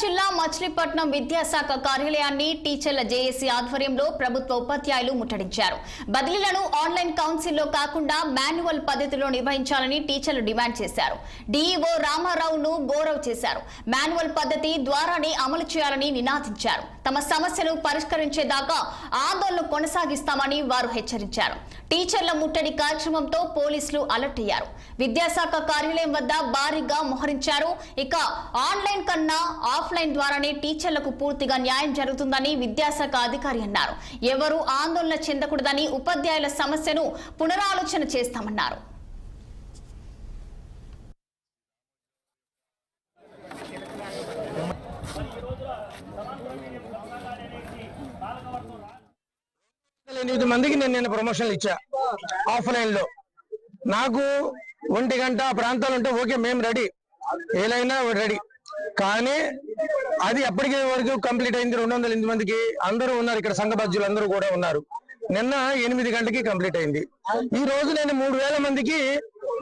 జిల్లా మచిలీపట్నం విద్యాశాఖ కార్యాలయాన్ని టీచర్ల జేఏసీ ఆధ్వర్యంలో ప్రభుత్వ ఉపాధ్యాయులు ముట్టడించారు. బదిలీలను ఆన్లైన్ కౌన్సిల్లో కాకుండా మాన్యువల్ పద్ధతిలో నిర్వహించాలని టీచర్లు డిమాండ్ చేశారు. డీఈఓ రామారావును గౌరవ్ చేశారు. మాన్యువల్ పద్ధతి ద్వారానే అమలు చేయాలని నినాదించారు. తమ సమస్యలు పరిష్కరించేదాకా ఆందోళన కొనసాగిస్తామని వారు హెచ్చరించారు. టీచర్ల ముట్టడి కార్యక్రమంతో పోలీసులు అలర్ట్ అయ్యారు. విద్యాశాఖ కార్యాలయం వద్ద భారీగా మోహరించారు. ఇక ఆన్లైన్ కన్నా ఆఫ్లైన్ ద్వారానే టీచర్లకు పూర్తిగా న్యాయం జరుగుతుందని విద్యాశాఖ అధికారి అన్నారు. ఎవరు ఆందోళన చెందకూడదని ఉపాధ్యాయుల సమస్యను పునరాలోచన చేస్తామన్నారు. ఎనిమిది మందికి నేను నిన్న ప్రమోషన్లు ఇచ్చా ఆఫ్లైన్లో నాకు ఒంటి గంట ప్రాంతాలు ఉంటే ఓకే మేము రెడీ. ఏలైనా రెడీ. కానీ అది ఎప్పటికీ వరకు కంప్లీట్ అయింది. రెండు వందల ఎనిమిది మందికి అందరూ ఉన్నారు. ఇక్కడ సంఘ బాధ్యులు అందరూ కూడా ఉన్నారు. నిన్న ఎనిమిది గంటకి కంప్లీట్ అయింది. ఈ రోజు నేను మూడు వేల మందికి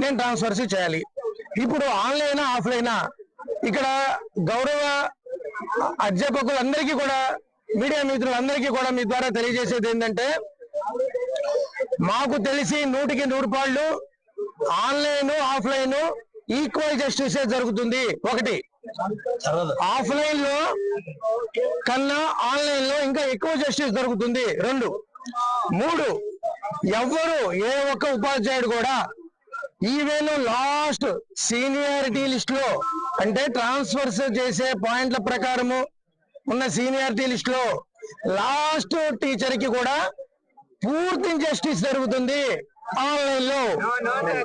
నేను ట్రాన్స్ఫర్స్ చేయాలి. ఇప్పుడు ఆన్లైనా ఆఫ్లైనా ఇక్కడ గౌరవ అధ్యాపకులందరికీ కూడా మీడియా మిత్రులందరికీ కూడా మీ ద్వారా తెలియజేసేది ఏంటంటే మాకు తెలిసి నూటికి నూరు పాళ్ళు ఆన్లైన్ ఆఫ్లైన్ ఈక్వల్ జస్టిస్ జరుగుతుంది. ఒకటి ఆఫ్లైన్లో కన్నా ఆన్లైన్లో ఇంకా ఎక్కువ జస్టిస్ దొరుకుతుంది. రెండు. మూడు. ఎవ్వరు ఏ ఒక్క ఉపాధ్యాయుడు కూడా ఈవెన్ లాస్ట్ సీనియారిటీ లిస్ట్లో అంటే ట్రాన్స్ఫర్స్ చేసే పాయింట్ల ప్రకారము ఉన్న సీనియారిటీ లిస్ట్లో లాస్ట్ టీచర్కి కూడా పూర్తి జస్టిస్ జరుగుతుంది ఆన్లైన్లో